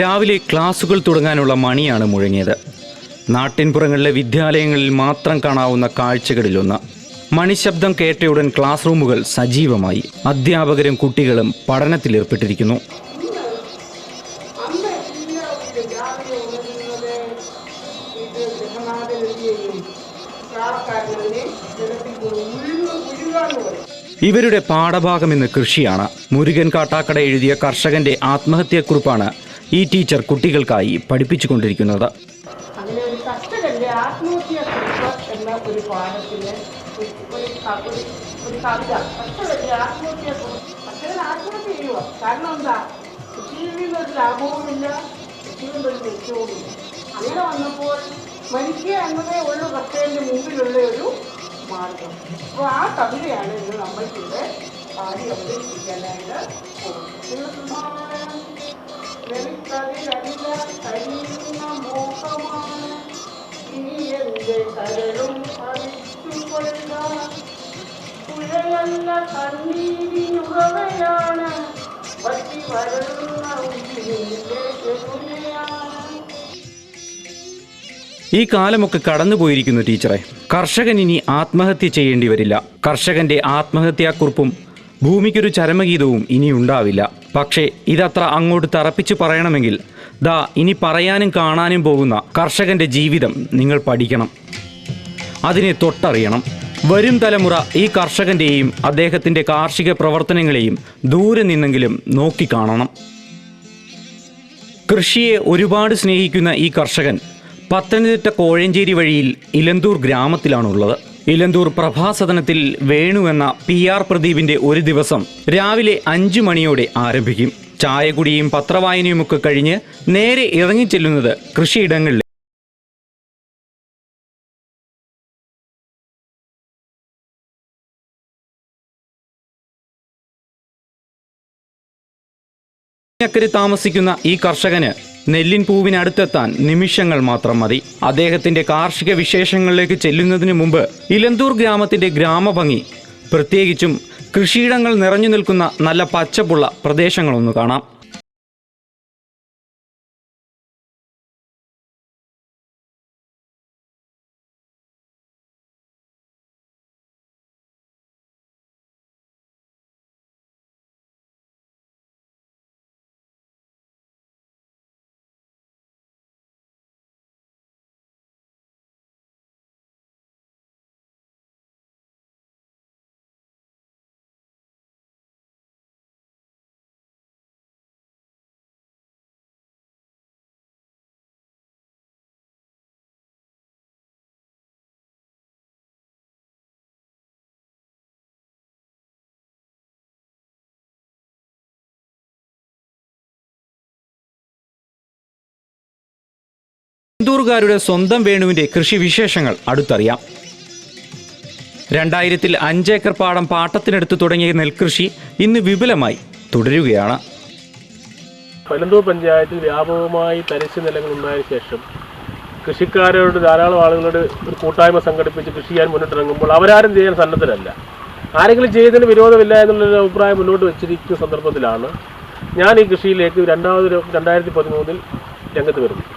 രാവിലെ ക്ലാസുകൾ തുടങ്ങാനുള്ള മണിയാണ് മുഴങ്ങിയത്. നാട്ടിൻപുറങ്ങളിലെ വിദ്യാലയങ്ങളിൽ മാത്രം കാണാവുന്ന കാഴ്ചകളിലൊന്ന്. മണിശബ്ദം കേട്ടയുടൻ ക്ലാസ് റൂമുകൾ സജീവമായി. അധ്യാപകരും കുട്ടികളും പഠനത്തിലേർപ്പെട്ടിരിക്കുന്നു. ഇവരുടെ പാഠഭാഗം ഇന്ന് കൃഷിയാണ്. മുരുകൻ കാട്ടാക്കട എഴുതിയ കർഷകന്റെ ആത്മഹത്യാക്കുറിപ്പാണ് ഈ ടീച്ചർ കുട്ടികൾക്കായി പഠിപ്പിച്ചുകൊണ്ടിരിക്കുന്നത്. ഒരു കർഷകന്റെ ആത്മഹത്യാക്കുറിപ്പ് എന്ന ഒരു പാഠത്തിന് ഒരു ആത്മഹത്യ കാരണം എന്നതേ ഉള്ളൂ മുമ്പിലുള്ള ഒരു മാർഗം. അപ്പോൾ ആ കവിതയാണ് ഇന്ന് നമ്മൾക്കിവിടെ പാടി അവതരിപ്പിക്കാനായിട്ട് പോകുന്നത്. ഈ കാലമൊക്കെ കടന്നുപോയിരിക്കുന്നു ടീച്ചറെ. കർഷകൻ ഇനി ആത്മഹത്യ ചെയ്യേണ്ടി വരില്ല. കർഷകന്റെ ആത്മഹത്യാക്കുറിപ്പും ഭൂമിക്കൊരു ചരമഗീതവും ഇനി ഉണ്ടാവില്ല. പക്ഷേ ഇതത്ര അങ്ങോട്ട് തറപ്പിച്ചു പറയണമെങ്കിൽ ദാ ഇനി പറയാനും കാണാനും പോകുന്ന കർഷകന്റെ ജീവിതം നിങ്ങൾ പഠിക്കണം. അതിനെ തൊട്ടറിയണം. വരും തലമുറ ഈ കർഷകന്റെയും അദ്ദേഹത്തിന്റെ കാർഷിക പ്രവർത്തനങ്ങളെയും ദൂരെ നിന്നെങ്കിലും നോക്കിക്കാണണം. കൃഷിയെ ഒരുപാട് സ്നേഹിക്കുന്ന ഈ കർഷകൻ പത്തനംതിട്ട കോഴഞ്ചേരി വഴിയിൽ ഇലന്തൂർ ഗ്രാമത്തിലാണുള്ളത്. ഇലന്തൂർ പ്രഭാസദനത്തിൽ വേണു എന്ന പി ആർ പ്രദീപിന്റെ ഒരു ദിവസം രാവിലെ അഞ്ചു മണിയോടെ ആരംഭിക്കും. ചായകുടിയും പത്രവായനയുമൊക്കെ കഴിഞ്ഞ് നേരെ ഇറങ്ങിച്ചെല്ലുന്നത് കൃഷിയിടങ്ങളിൽ അക്കരെ താമസിക്കുന്ന ഈ കർഷകന് നെല്ലിൻ പൂവിനടുത്തെത്താൻ നിമിഷങ്ങൾ മാത്രം മതി. അദ്ദേഹത്തിന്റെ കാർഷിക വിശേഷങ്ങളിലേക്ക് ചെല്ലുന്നതിന് മുമ്പ് ഇലന്തൂർ ഗ്രാമത്തിന്റെ ഗ്രാമഭംഗി പ്രത്യേകിച്ചും കൃഷിയിടങ്ങൾ നിറഞ്ഞു നിൽക്കുന്ന നല്ല പച്ചപ്പുള്ള പ്രദേശങ്ങളൊന്ന് കാണാം. ഇലന്തൂർകാരുടെ സ്വന്തം വേണുവിന്റെ കൃഷി വിശേഷങ്ങൾ അടുത്തറിയാം. രണ്ടായിരത്തിൽ അഞ്ചേക്കർ പാടം പാട്ടത്തിനെടുത്ത് തുടങ്ങിയ നെൽകൃഷി ഇന്ന് വിപുലമായി തുടരുകയാണ്. പലന്തൂർ പഞ്ചായത്തിൽ വ്യാപകമായി തരിശ് നിലങ്ങൾ ഉണ്ടായ ശേഷം കൃഷിക്കാരോട് ധാരാളം ആളുകളോട് ഒരു കൂട്ടായ്മ സംഘടിപ്പിച്ച് കൃഷി ചെയ്യാൻ മുന്നിട്ടിറങ്ങുമ്പോൾ അവരാരും ചെയ്യാൻ സന്നദ്ധരല്ല. ആരെങ്കിലും ചെയ്തതിന് വിരോധമില്ല എന്നുള്ളൊരു അഭിപ്രായം മുന്നോട്ട് വെച്ചിരിക്കുന്ന സന്ദർഭത്തിലാണ് ഞാൻ ഈ കൃഷിയിലേക്ക് രണ്ടാമത് രണ്ടായിരത്തി പതിമൂന്നിൽ രംഗത്ത് വരുന്നത്.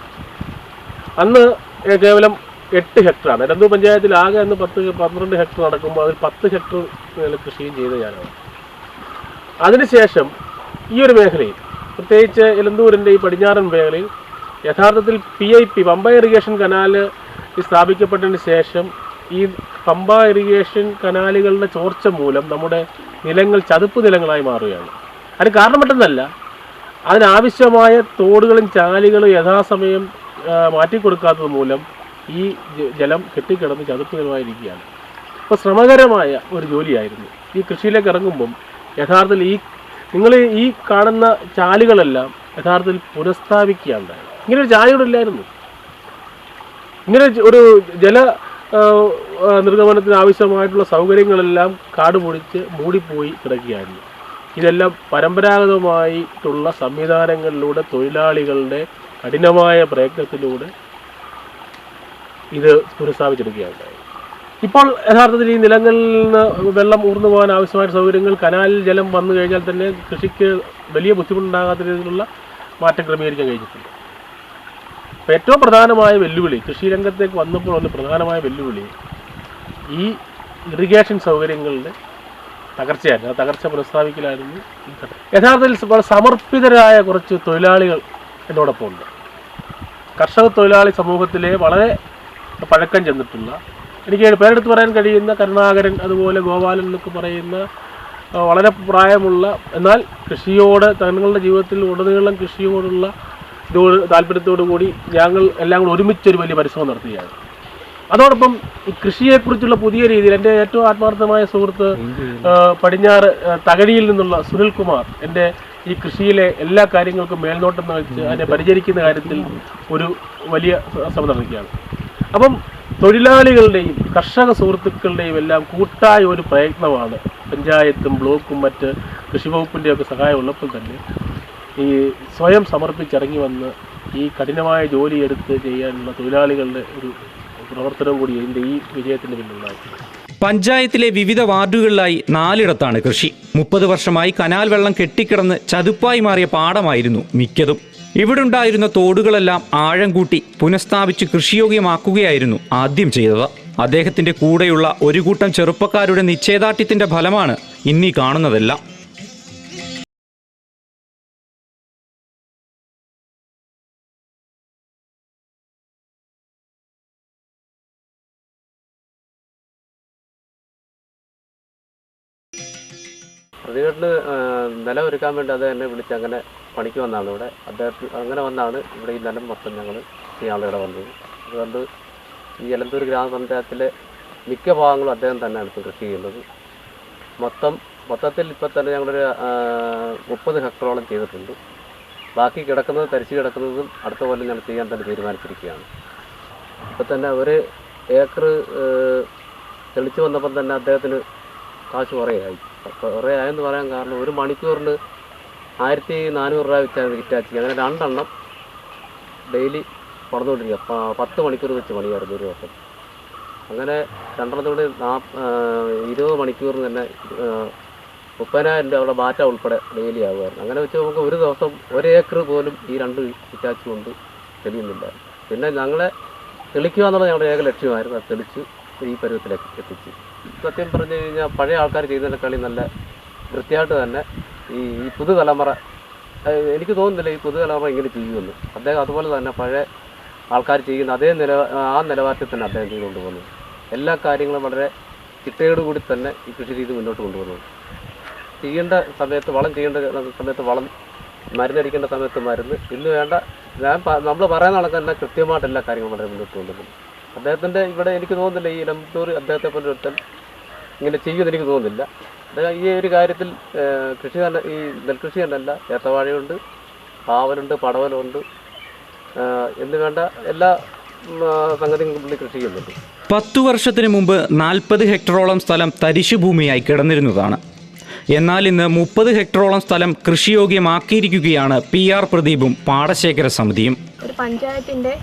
അന്ന് കേവലം എട്ട് ഹെക്ടറാണ്. രണ്ടു പഞ്ചായത്തിൽ ആകെ അന്ന് പത്ത് പന്ത്രണ്ട് ഹെക്ടർ നടക്കുമ്പോൾ അതിൽ പത്ത് ഹെക്ടർ കൃഷിയും ചെയ്ത് ഞാനാണ്. അതിനുശേഷം ഈ ഒരു മേഖലയിൽ പ്രത്യേകിച്ച് എലന്തൂരിന്റെ ഈ പടിഞ്ഞാറൻ മേഖലയിൽ യഥാർത്ഥത്തിൽ P I P Pamba irrigation canal സ്ഥാപിക്കപ്പെട്ടതിന് ശേഷം ഈ പമ്പ ഇറിഗേഷൻ കനാലുകളുടെ ചോർച്ച മൂലം നമ്മുടെ നിലങ്ങൾ ചതുപ്പ് നിലങ്ങളായി മാറുകയാണ്. അതിന് കാരണം പെട്ടെന്നല്ല അതിനാവശ്യമായ തോടുകളും ചാലുകളും യഥാസമയം മാറ്റിക്കൊടുക്കാത്തത് മൂലം ഈ ജലം കെട്ടിക്കിടന്ന് ചതുപ്പ് നിലമായിരിക്കുകയാണ് അപ്പോൾ ശ്രമകരമായ ഒരു ജോലിയായിരുന്നു. ഈ കൃഷിയിലേക്ക് ഇറങ്ങുമ്പം യഥാർത്ഥത്തിൽ ഈ നിങ്ങൾ ഈ കാണുന്ന ചാലുകളെല്ലാം യഥാർത്ഥത്തിൽ പുനഃസ്ഥാപിക്കുകയുണ്ടായി ഇങ്ങനെ ഒരു ചാലുകളില്ലായിരുന്നു. ഇങ്ങനെ ഒരു ജല നിർഗമനത്തിന് ആവശ്യമായിട്ടുള്ള സൗകര്യങ്ങളെല്ലാം കാട് പൊടിച്ച് മൂടിപ്പോയി കിടക്കുകയായിരുന്നു. ഇതെല്ലാം പരമ്പരാഗതമായിട്ടുള്ള സംവിധാനങ്ങളിലൂടെ തൊഴിലാളികളുടെ കഠിനമായ പ്രയത്നത്തിലൂടെ ഇത് പുനഃസ്ഥാപിച്ചെടുക്കുകയുണ്ടായി ഇപ്പോൾ യഥാർത്ഥത്തിൽ ഈ നിലങ്ങളിൽ നിന്ന് വെള്ളം ഊർന്നു പോകാൻ ആവശ്യമായ സൗകര്യങ്ങൾ കനാലിൽ ജലം വന്നു കഴിഞ്ഞാൽ തന്നെ കൃഷിക്ക് വലിയ ബുദ്ധിമുട്ടുണ്ടാകാത്ത രീതിയിലുള്ള മാറ്റം ക്രമീകരിക്കാൻ കഴിഞ്ഞിട്ടുണ്ട്. അപ്പോൾ ഏറ്റവും പ്രധാനമായ വെല്ലുവിളി കൃഷി രംഗത്തേക്ക് വന്നപ്പോൾ വന്ന പ്രധാനമായ വെല്ലുവിളി ഈ ഇറിഗേഷൻ സൗകര്യങ്ങളുടെ തകർച്ചയായിരുന്നു. ആ തകർച്ച പുനഃസ്ഥാപിക്കലായിരുന്നു യഥാർത്ഥത്തിൽ സമർപ്പിതരായ കുറച്ച് തൊഴിലാളികൾ എന്നോടൊപ്പം ഉണ്ട് കർഷക തൊഴിലാളി സമൂഹത്തിലെ വളരെ പഴക്കം ചെന്നിട്ടുള്ള എനിക്ക് പേരെടുത്ത് പറയാൻ കഴിയുന്ന കരുണാകരൻ അതുപോലെ ഗോപാലൻ എന്നൊക്കെ പറയുന്ന വളരെ പ്രായമുള്ള എന്നാൽ കൃഷിയോട് തങ്ങളുടെ ജീവിതത്തിൽ ഉടനീളം കൃഷിയോടുള്ള ഇതോട് താല്പര്യത്തോടു കൂടി ഞങ്ങൾ എല്ലാം കൂടി ഒരുമിച്ചൊരു വലിയ പരിശ്രമം നടത്തുകയാണ്. അതോടൊപ്പം ഈ കൃഷിയെക്കുറിച്ചുള്ള പുതിയ രീതിയിൽ എന്റെ ഏറ്റവും ആത്മാർത്ഥമായ സുഹൃത്ത് പടിഞ്ഞാറ് തകഴിയിൽ നിന്നുള്ള സുനിൽ കുമാർ എന്റെ ഈ കൃഷിയിലെ എല്ലാ കാര്യങ്ങൾക്കും മേൽനോട്ടം വഹിച്ച് അതിനെ പരിചരിക്കുന്ന കാര്യത്തിൽ ഒരു വലിയ ശ്രമം നടക്കുകയാണ്. അപ്പം തൊഴിലാളികളുടെയും കർഷക സുഹൃത്തുക്കളുടെയും എല്ലാം കൂട്ടായ ഒരു പ്രയത്നമാണ് പഞ്ചായത്തും ബ്ലോക്കും മറ്റ് കൃഷി വകുപ്പിന്റെയൊക്കെ സഹായം ഉള്ളപ്പോൾ തന്നെ ഈ സ്വയം സമർപ്പിച്ചിറങ്ങി വന്ന് ഈ കഠിനമായ ജോലിയെടുത്ത് ചെയ്യാനുള്ള തൊഴിലാളികളുടെ ഒരു പ്രവർത്തനം കൂടി ഇതിന്റെ ഈ വിജയത്തിന്റെ പിന്നിലുണ്ടായിട്ടുണ്ട് പഞ്ചായത്തിലെ വിവിധ വാർഡുകളിലായി നാലിടത്താണ് കൃഷി. മുപ്പത് വർഷമായി കനാൽ വെള്ളം കെട്ടിക്കിടന്ന് ചതുപ്പായി മാറിയ പാടമായിരുന്നു മിക്കതും. ഇവിടുണ്ടായിരുന്ന തോടുകളെല്ലാം ആഴം കൂട്ടി പുനഃസ്ഥാപിച്ച് കൃഷിയോഗ്യമാക്കുകയായിരുന്നു ആദ്യം ചെയ്തത്. അദ്ദേഹത്തിന്റെ കൂടെയുള്ള ഒരു കൂട്ടം ചെറുപ്പക്കാരുടെ നിശ്ചയദാർഢ്യത്തിന്റെ ഫലമാണ് ഇന്നീ കാണുന്നതെല്ലാം. നിലം ഒരുക്കാൻ വേണ്ടി അത് എന്നെ വിളിച്ച് അങ്ങനെ പണിക്ക് വന്നാണ് ഇവിടെ. അദ്ദേഹത്തിന് അങ്ങനെ വന്നാണ് ഇവിടെ ഈ നിലം മൊത്തം ഞങ്ങൾ ചെയ്യാനുള്ള ഇവിടെ വന്നത്. അതുകൊണ്ട് ഈ എലന്തൂർ ഗ്രാമപഞ്ചായത്തിലെ മിക്ക ഭാഗങ്ങളും അദ്ദേഹം തന്നെയാണ് ഇപ്പോൾ കൃഷി ചെയ്യുന്നത്. മൊത്തം മൊത്തത്തിൽ ഇപ്പോൾ തന്നെ ഞങ്ങളൊരു മുപ്പത് ഹെക്ടറോളം ചെയ്തിട്ടുണ്ട്. ബാക്കി കിടക്കുന്നത് തരിച്ച് കിടക്കുന്നതും അടുത്ത കൊല്ലം ഞങ്ങൾ ചെയ്യാൻ തന്നെ തീരുമാനിച്ചിരിക്കുകയാണ്. ഇപ്പം തന്നെ ഒരു ഏക്കർ തെളിച്ചു വന്നപ്പം തന്നെ അദ്ദേഹത്തിന് കാശ് കുറേയായി. കുറേ ആയെന്ന് പറയാൻ കാരണം ഒരു മണിക്കൂറിന് ആയിരത്തി നാനൂറ് രൂപ വെച്ചാണ് ഹിറ്റാച്ചി അങ്ങനെ രണ്ടെണ്ണം ഡെയിലി പടന്നുകൊണ്ടിരിക്കുക പത്ത് മണിക്കൂർ വെച്ച് പണിയായിരുന്നു ഒരു ദിവസം. അങ്ങനെ രണ്ടെണ്ണത്തോട് ഇരുപത് മണിക്കൂറിന് തന്നെ മുപ്പതിനായിരം രൂപ അവിടെ ബാറ്റ ഉൾപ്പെടെ ഡെയിലി ആകുമായിരുന്നു അങ്ങനെ വെച്ച് നമുക്ക് ഒരു ദിവസം ഒരു ഏക്കർ പോലും ഈ രണ്ട് ഹിറ്റാച്ചി കൊണ്ട് തെളിയുന്നില്ല. പിന്നെ ഞങ്ങളെ തെളിക്കുക എന്നുള്ളത് ഞങ്ങളുടെ ഏക ലക്ഷ്യമായിരുന്നു. അത് തെളിച്ച് ഈ പരുവത്തിലേക്ക് എത്തിച്ചു. സത്യം പറഞ്ഞു കഴിഞ്ഞാൽ പഴയ ആൾക്കാർ ചെയ്യുന്ന കളി നല്ല വൃത്തിയായിട്ട് തന്നെ ഈ ഈ പുതുതലമുറ എനിക്ക് തോന്നുന്നില്ല ഈ പുതുതലമുറ ഇങ്ങനെ ചെയ്യുമെന്ന്. അദ്ദേഹം അതുപോലെ തന്നെ പഴയ ആൾക്കാർ ചെയ്യുന്ന അതേ നില ആ നിലവാരത്തിൽ തന്നെ അദ്ദേഹം ചെയ്തുകൊണ്ട് പോകുന്നു എല്ലാ കാര്യങ്ങളും വളരെ ചിട്ടയോടുകൂടി തന്നെ ഈ കൃഷി രീതി മുന്നോട്ട് കൊണ്ടുപോകുന്നത് ചെയ്യേണ്ട സമയത്ത് വളം ചെയ്യേണ്ട സമയത്ത് വളം മരുന്നടിക്കേണ്ട സമയത്ത് മരുന്ന് ഇന്ന് വേണ്ട ഞാൻ നമ്മൾ പറയുന്ന കണക്ക് തന്നെ കൃത്യമായിട്ട് എല്ലാ കാര്യങ്ങളും വളരെ മുന്നോട്ട് കൊണ്ടുപോകുന്നു അദ്ദേഹത്തിന്റെ ഇവിടെ എനിക്ക് തോന്നുന്നില്ല ഈ ലംബത്തൂർ അദ്ദേഹത്തെ പോലെ ഒരുത്തൻ ഇങ്ങനെ ചെയ്യുമെന്ന് എനിക്ക് തോന്നുന്നില്ല. അദ്ദേഹം ഈ ഒരു കാര്യത്തിൽ കൃഷി തന്നെ ഈ നെൽകൃഷി തന്നെയല്ല. ഏത്തവാഴയുണ്ട് പാവലുണ്ട് പടവലുണ്ട് എന്ന് വേണ്ട എല്ലാ ഉം, ആ, സംഗതികളും പുള്ളി കൃഷി ചെയ്യുന്നുണ്ട്. പത്തു വർഷത്തിന് മുമ്പ് നാൽപ്പത് ഹെക്ടറോളം സ്ഥലം തരിശുഭൂമിയായി കിടന്നിരുന്നതാണ്. എന്നാൽ ഇന്ന് മുപ്പത് ഹെക്ടറോളം സ്ഥലം കൃഷിയോഗ്യമാക്കിയിരിക്കുകയാണ് പി ആർ പ്രദീപും പാടശേഖര സമിതിയും. ഒരു പഞ്ചായത്തിന്റെ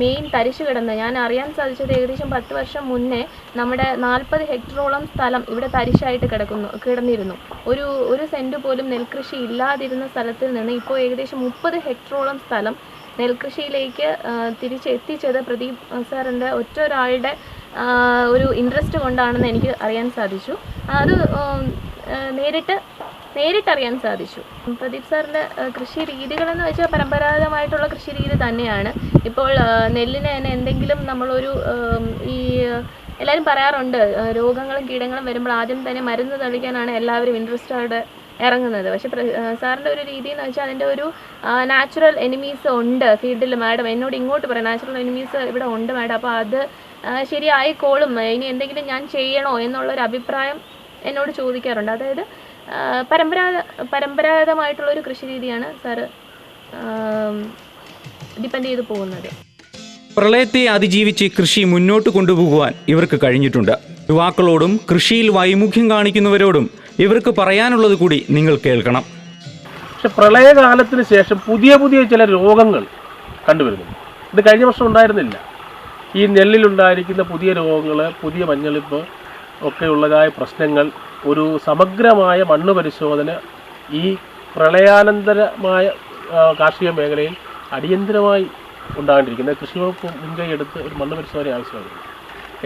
മെയിൻ തരിച്ചു കിടന്ന്. ഞാൻ അറിയാൻ സാധിച്ചത് ഏകദേശം പത്ത് വർഷം മുന്നേ നമ്മുടെ നാൽപ്പത് ഹെക്ടറോളം സ്ഥലം ഇവിടെ തരിശായിട്ട് കിടക്കുന്നു കിടന്നിരുന്നു. ഒരു ഒരു സെന്റ് പോലും നെൽകൃഷി ഇല്ലാതിരുന്ന സ്ഥലത്തിൽ നിന്ന് ഇപ്പോൾ ഏകദേശം മുപ്പത് ഹെക്ടറോളം സ്ഥലം നെൽകൃഷിയിലേക്ക് തിരിച്ചെത്തിച്ചത് പ്രദീപ് സാറിന്റെ ഒറ്റ ഒരാളുടെ ഒരു ഇൻട്രസ്റ്റ് കൊണ്ടാണെന്ന് എനിക്ക് അറിയാൻ സാധിച്ചു. അത് നേരിട്ട് നേരിട്ടറിയാൻ സാധിച്ചു. പ്രദീപ് സാറിന്റെ കൃഷി രീതികളെന്ന് വെച്ചാൽ പരമ്പരാഗതമായിട്ടുള്ള കൃഷി രീതി തന്നെയാണ്. ഇപ്പോൾ നെല്ലിന് തന്നെ എന്തെങ്കിലും നമ്മളൊരു ഈ എല്ലാവരും പറയാറുണ്ട് രോഗങ്ങളും കീടങ്ങളും വരുമ്പോൾ ആദ്യം തന്നെ മരുന്ന് തളിക്കാനാണ് എല്ലാവരും ഇൻട്രസ്റ്റോടെ ഇറങ്ങുന്നത്. പക്ഷെ സാറിന്റെ ഒരു രീതി എന്ന് വെച്ചാൽ അതിന്റെ ഒരു നാച്ചുറൽ എനിമീസ് ഉണ്ട് ഫീൽഡിൽ മാഡം. എന്നോട് ഇങ്ങോട്ട് പറയാം നാച്ചുറൽ എനിമീസ് ഇവിടെ ഉണ്ട് മാഡം. അപ്പോൾ അത് ശരിയായിക്കോളും. ഇനി എന്തെങ്കിലും ഞാൻ ചെയ്യണോ എന്നുള്ളൊരു അഭിപ്രായം എന്നോട് ചോദിക്കാറുണ്ട്. അതായത് പരമ്പരാഗത പരമ്പരാഗതമായിട്ടുള്ളൊരു കൃഷി രീതിയാണ് സാറ് ഡിപ്പെൻഡ് ചെയ്ത് പോകുന്നത്. പ്രളയത്തെ അതിജീവിച്ച് കൃഷി മുന്നോട്ട് കൊണ്ടുപോകുവാൻ ഇവർക്ക് കഴിഞ്ഞിട്ടുണ്ട്. യുവാക്കളോടും കൃഷിയിൽ വൈമുഖ്യം കാണിക്കുന്നവരോടും ഇവർക്ക് പറയാനുള്ളത് കൂടി നിങ്ങൾ കേൾക്കണം. പക്ഷെ പ്രളയകാലത്തിന് ശേഷം പുതിയ പുതിയ ചില രോഗങ്ങൾ കണ്ടുവരുന്നു. ഇത് കഴിഞ്ഞ വർഷം ഉണ്ടായിരുന്നില്ല. ഈ നെല്ലിലുണ്ടായിരിക്കുന്ന പുതിയ രോഗങ്ങൾ പുതിയ മഞ്ഞളിപ്പ് ഒക്കെയുള്ളതായ പ്രശ്നങ്ങൾ ഒരു സമഗ്രമായ മണ്ണ് പരിശോധന ഈ പ്രളയാനന്തരമായ കാർഷിക മേഖലയിൽ അടിയന്തരമായി ഉണ്ടാകേണ്ടിരിക്കുന്ന കൃഷി വകുപ്പ് മുൻകൈ എടുത്ത് ഒരു മണ്ണ് പരിശോധന ആവശ്യമായിരുന്നു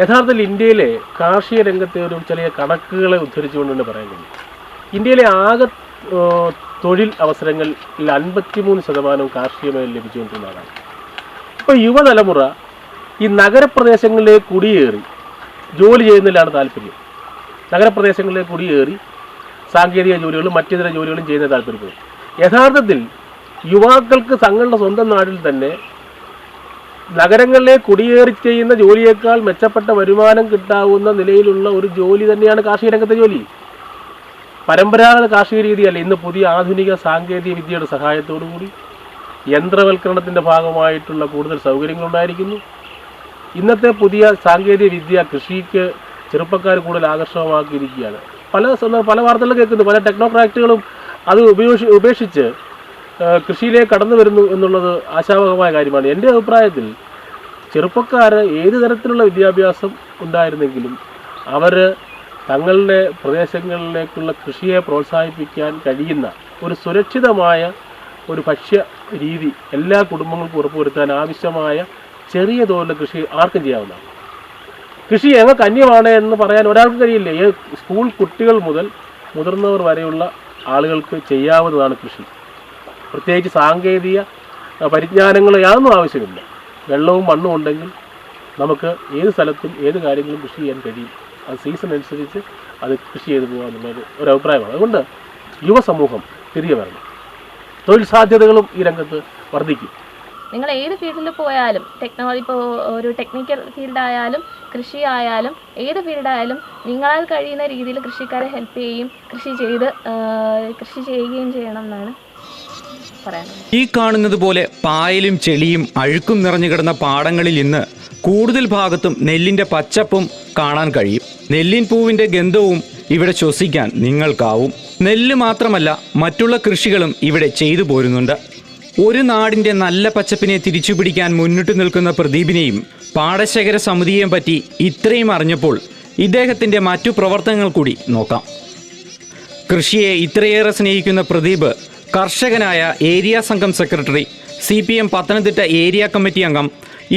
യഥാർത്ഥത്തിൽ ഇന്ത്യയിലെ കാർഷിക രംഗത്തെ ഒരു ചെറിയ കണക്കുകളെ ഉദ്ധരിച്ചുകൊണ്ട് തന്നെ പറയാൻ കഴിയും. ഇന്ത്യയിലെ ആകെ തൊഴിൽ അവസരങ്ങളിൽ അൻപത്തിമൂന്ന് ശതമാനവും കാർഷിക മേഖല ലഭിച്ചുകൊണ്ടിരുന്നതാണ് ഇപ്പോൾ യുവതലമുറ ഈ നഗരപ്രദേശങ്ങളിലേക്ക് കുടിയേറി ജോലി ചെയ്യുന്നതിലാണ് താല്പര്യം. നഗരപ്രദേശങ്ങളിലേക്ക് കുടിയേറി സാങ്കേതിക ജോലികളും മറ്റിതര ജോലികളും ചെയ്യുന്ന താല്പര്യപ്പെടും. യഥാർത്ഥത്തിൽ യുവാക്കൾക്ക് തങ്ങളുടെ സ്വന്തം നാട്ടിൽ തന്നെ നഗരങ്ങളിലെ കുടിയേറി ചെയ്യുന്ന ജോലിയേക്കാൾ മെച്ചപ്പെട്ട വരുമാനം കിട്ടാവുന്ന നിലയിലുള്ള ഒരു ജോലി തന്നെയാണ് കാർഷിക രംഗത്തെ ജോലി. പരമ്പരാഗത കാർഷിക രീതിയല്ല ഇന്ന് പുതിയ ആധുനിക സാങ്കേതിക വിദ്യയുടെ സഹായത്തോടു കൂടി യന്ത്രവൽക്കരണത്തിന്റെ ഭാഗമായിട്ടുള്ള കൂടുതൽ സൗകര്യങ്ങളുണ്ടായിരിക്കുന്നു. ഇന്നത്തെ പുതിയ സാങ്കേതിക വിദ്യ കൃഷിക്ക് ചെറുപ്പക്കാർ കൂടുതൽ ആകർഷകമാക്കിയിരിക്കുകയാണ്. പല പല വാർത്തകൾ കേൾക്കുന്നു പല ടെക്നോക്രാറ്റുകളും അത് ഉപേക്ഷി ഉപേക്ഷിച്ച് കൃഷിയിലേക്ക് കടന്നു വരുന്നു എന്നുള്ളത് ആശാവഹമായ കാര്യമാണ്. എന്റെ അഭിപ്രായത്തിൽ ചെറുപ്പക്കാർ ഏത് തരത്തിലുള്ള വിദ്യാഭ്യാസം ഉണ്ടായിരുന്നെങ്കിലും അവർ തങ്ങളുടെ പ്രദേശങ്ങളിലേക്കുള്ള കൃഷിയെ പ്രോത്സാഹിപ്പിക്കാൻ കഴിയുന്ന ഒരു സുരക്ഷിതമായ ഒരു ഭക്ഷ്യ രീതി എല്ലാ കുടുംബങ്ങൾക്കും ഉറപ്പുവരുത്താൻ ആവശ്യമായ ചെറിയ തോതിലുള്ള കൃഷി ആർക്കും ചെയ്യാവുന്നതാണ്. കൃഷി ഞങ്ങൾക്ക് അന്യമാണ് എന്ന് പറയാൻ ഒരാൾക്കും കഴിയില്ല. സ്കൂൾ കുട്ടികൾ മുതൽ മുതിർന്നവർ വരെയുള്ള ആളുകൾക്ക് ചെയ്യാവുന്നതാണ് കൃഷി. പ്രത്യേകിച്ച് സാങ്കേതിക പരിജ്ഞാനങ്ങൾ യാതൊന്നും ആവശ്യമില്ല. വെള്ളവും മണ്ണും ഉണ്ടെങ്കിൽ നമുക്ക് ഏത് സ്ഥലത്തും ഏത് കാര്യങ്ങളും കൃഷി ചെയ്യാൻ കഴിയും. അത് സീസൺ അനുസരിച്ച് അത് കൃഷി ചെയ്തു പോകുക എന്നുള്ളത് ഒരു അഭിപ്രായമാണ്. അതുകൊണ്ട് യുവസമൂഹം തിരികെ വരണം. തൊഴിൽ സാധ്യതകളും ഈ രംഗത്ത് വർദ്ധിക്കും. നിങ്ങൾ ഏത് ഫീൽഡിൽ പോയാലും ടെക്നോളജി ഇപ്പോൾ ഒരു ടെക്നിക്കൽ ഫീൽഡായാലും കൃഷി ആയാലും ഏത് ഫീൽഡായാലും നിങ്ങളാൽ കഴിയുന്ന രീതിയിൽ കൃഷിക്കാരെ ഹെൽപ്പ് ചെയ്യുകയും കൃഷി ചെയ്ത് കൃഷി ചെയ്യുകയും ചെയ്യണം എന്നാണ് പറയാനുള്ളത് ഈ കാണുന്നത് പോലെ പായലും ചെളിയും അഴുക്കും നിറഞ്ഞു കിടന്ന പാടങ്ങളിൽ ഇന്ന് കൂടുതൽ ഭാഗത്തും നെല്ലിന്റെ പച്ചപ്പും കാണാൻ കഴിയും. നെല്ലിൻ പൂവിന്റെ ഗന്ധവും ഇവിടെ ശ്വസിക്കാൻ നിങ്ങൾക്കാവും. നെല്ല് മാത്രമല്ല മറ്റുള്ള കൃഷികളും ഇവിടെ ചെയ്തു പോരുന്നുണ്ട്. ഒരു നാടിന്റെ നല്ല പച്ചപ്പിനെ തിരിച്ചു പിടിക്കാൻ മുന്നിട്ട് നിൽക്കുന്ന പ്രദീപിനെയും പാടശേഖര സമിതിയെയും പറ്റി ഇത്രയും അറിഞ്ഞപ്പോൾ ഇദ്ദേഹത്തിന്റെ മറ്റു പ്രവർത്തനങ്ങൾ കൂടി നോക്കാം. കൃഷിയെ ഇത്രയേറെ സ്നേഹിക്കുന്ന പ്രദീപ് കർഷകനായ ഏരിയ സംഘം secretary C P M Pathanamthitta area committee അംഗം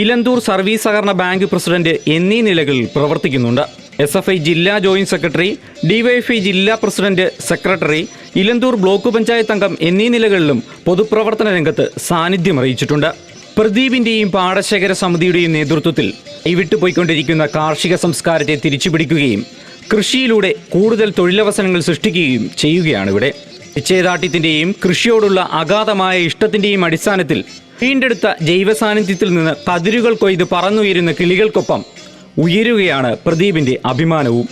ഇലന്തൂർ സർവീസ് സഹകരണ ബാങ്ക് പ്രസിഡന്റ് എന്നീ നിലകളിൽ പ്രവർത്തിക്കുന്നുണ്ട്. എസ് എഫ് ഐ ജില്ലാ ജോയിന്റ് സെക്രട്ടറി ഡിവൈഎഫ്ഐ ജില്ലാ president secretary Elanthoor block panchayat അംഗം എന്നീ നിലകളിലും പൊതുപ്രവർത്തന രംഗത്ത് സാന്നിധ്യം അറിയിച്ചിട്ടുണ്ട്. പ്രദീപിന്റെയും പാടശേഖര സമിതിയുടെയും നേതൃത്വത്തിൽ കൈവിട്ടുപോയിക്കൊണ്ടിരിക്കുന്ന കാർഷിക സംസ്കാരത്തെ തിരിച്ചുപിടിക്കുകയും കൃഷിയിലൂടെ കൂടുതൽ തൊഴിലവസരങ്ങൾ സൃഷ്ടിക്കുകയും ചെയ്യുകയാണ് ഇവിടെ നിശ്ചയദാർഢ്യത്തിന്റെയും കൃഷിയോടുള്ള അഗാധമായ ഇഷ്ടത്തിന്റെയും അടിസ്ഥാനത്തിൽ വീണ്ടെടുത്ത ജൈവ സാന്നിധ്യത്തിൽ നിന്ന് കതിരുകൾ കൊയ്ത് പറന്നുയരുന്ന കിളികൾക്കൊപ്പം ഉയരുകയാണ് പ്രദീപിന്റെ അഭിമാനവും.